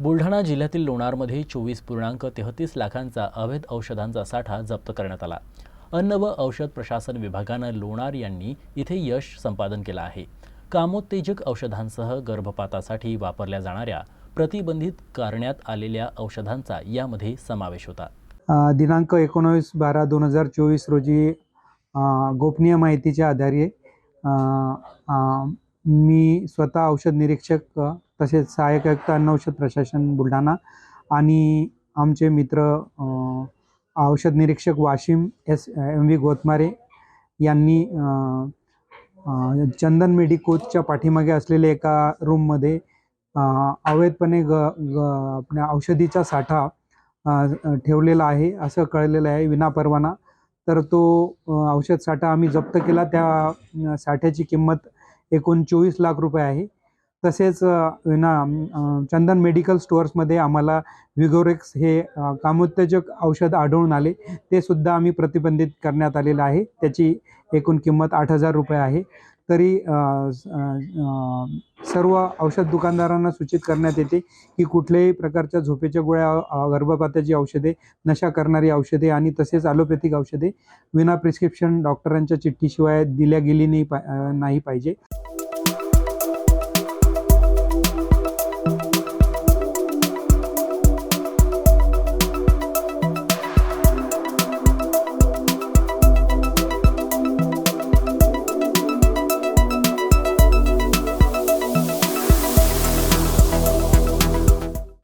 बुलढाणा जिल्ह्यातील लोणारमध्ये चोवीस पूर्णांक तेहतीस लाखांचा अवैध औषधांचा साठा जप्त करण्यात आला. अन्न व औषध प्रशासन विभागानं लोणार यांनी इथे यश संपादन केलं आहे. कामोत्तेजक औषधांसह गर्भपातासाठी वापरल्या जाणाऱ्या प्रतिबंधित करण्यात आलेल्या औषधांचा यामध्ये समावेश होता. दिनांक एकोणावीस बारा दोन हजार चोवीस रोजी गोपनीय माहितीच्या आधारे मी स्वतः औषध निरीक्षक तसेच सहाय्यक आयुक्त अन्न औषध प्रशासन बुलढाणा आणि आमचे मित्र औषध निरीक्षक Washim S M V Gotmare यांनी चंदन मेडिकोजच्या पाठीमागे असलेल्या एका रूममध्ये अवैधपणे ग ग आपल्या औषधीचा साठा ठेवलेला आहे असं कळलेलं आहे विनापरवाना. तर तो औषध साठा आम्ही जप्त केला. त्या साठ्याची किंमत एकूण चोवीस लाख रुपये आहे. तसेच विना चंदन मेडिकल स्टोअर्समध्ये आम्हाला विगोरेक्स हे कामोत्तेजक औषध आढळून आले. ते सुद्धा आम्ही प्रतिबंधित करण्यात आलेलं आहे. त्याची एकूण किंमत आठ हजार रुपये आहे. तरी सर्व औषध दुकानदारांना सूचित करण्यात येते की कुठल्याही प्रकारच्या झोपेच्या गोळ्या गर्भपाताची औषधे नशा करणारी औषधे आणि तसेच ॲलोपॅथिक औषधे विना प्रिस्क्रिप्शन डॉक्टरांच्या चिठ्ठीशिवाय दिल्या गेली नाही पा नाही पाहिजे.